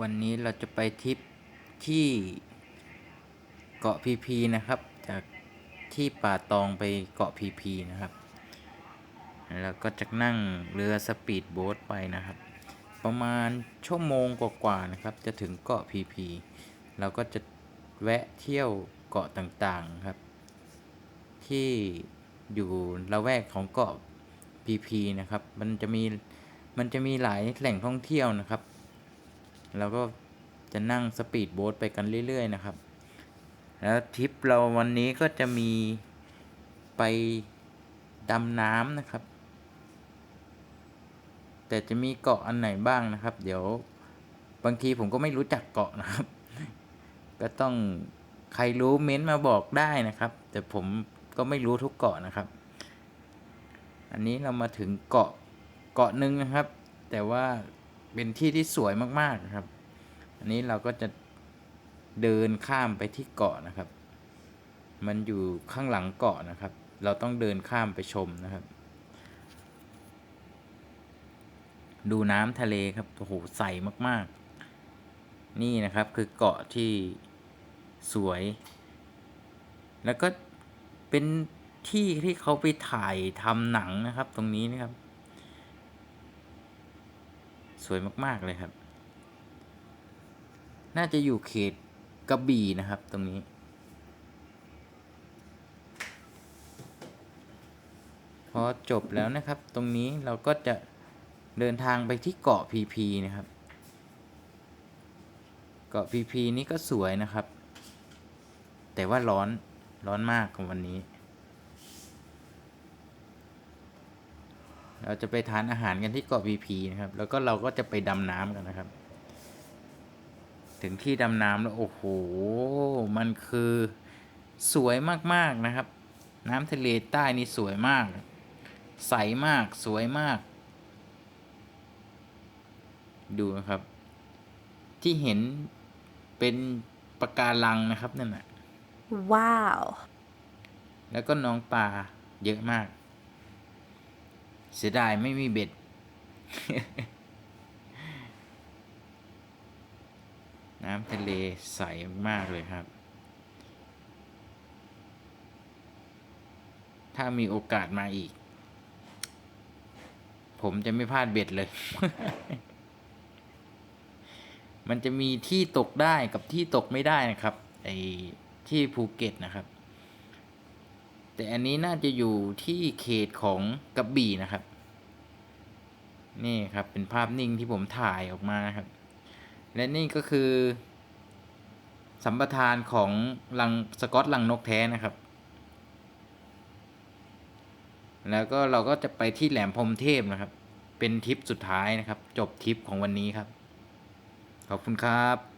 วันนี้เราจะไปทริปที่เกาะพีพีนะครับ จากที่ป่าตองไปเกาะพีพีนะครับ แล้วก็จะนั่งเรือสปีดโบ๊ทไปนะครับ ประมาณชั่วโมงกว่าๆนะครับ จะถึงเกาะพีพีเราก็จะแวะเที่ยวเกาะต่างๆครับ ที่อยู่ละแวกของเกาะพีพีนะครับ มันจะมีมันจะมีหลายแหล่งท่องเที่ยวนะครับ เราก็จะนั่งสปีดโบ๊ทไปกันเรื่อยๆนะครับ แล้วทริปเราวันนี้ก็จะมีไปดำน้ำนะครับ แต่จะมีเกาะอันไหนบ้างนะครับ เดี๋ยวบางทีผมก็ไม่รู้จักเกาะนะครับ ก็ต้องใครรู้เม้นต์มาบอกได้นะครับ แต่ผมก็ไม่รู้ทุกเกาะนะครับ อันนี้เรามาถึงเกาะเกาะหนึ่งนะครับ แต่ว่า เป็นที่ที่สวยมากๆครับ อันนี้เราก็จะเดินข้ามไปที่เกาะนะครับ มันอยู่ข้างหลังเกาะนะครับ เราต้องเดินข้ามไปชมนะครับ ดูน้ำทะเลครับโอ้โหใสมากๆ นี่นะครับคือเกาะที่สวย แล้วก็เป็นที่ที่เขาไปถ่ายทำหนังนะครับ ตรงนี้นะครับ สวยมาก ๆ เลยครับ น่าจะอยู่เขตกระบี่นะครับ ตรงนี้ พอจบแล้วนะครับ ตรงนี้เราก็จะเดินทางไปที่เกาะพีพีนะครับ เกาะพีพีนี่ก็สวยนะครับ แต่ว่าร้อนร้อนมากของวันนี้ เราจะไปทานอาหารกันที่เกาะพีพีนะครับ แล้วก็เราก็จะไปดำน้ำกันนะครับ ถึงที่ดำน้ำแล้วโอ้โห มันคือสวยมากๆนะครับ น้ำทะเลใต้นี่สวยมาก ใสมากสวยมาก ดูนะครับ ที่เห็นเป็นปะการังนะครับนั่นแหละ Wow. แล้วก็น้องปลาเยอะมาก เสียดายไม่มีเบ็ด น้ำทะเลใสมากเลยครับ ถ้ามีโอกาสมาอีก ผมจะไม่พลาดเบ็ดเลย มันจะมีที่ตกได้กับที่ตกไม่ได้นะครับไอ้ที่ภูเก็ตนะครับ แต่อันนี้น่าจะอยู่ที่เขตของกระบี่นะครับ นี่ครับเป็นภาพนิ่งที่ผมถ่ายออกมาครับ และนี่ก็คือ สัมปทานของลังสกอตลังนกแท้นะครับ แล้วก็เราก็จะไปที่แหลมพรมเทพนะครับ เป็นทริปสุดท้ายนะครับ จบทริปของวันนี้ครับ ขอบคุณครับ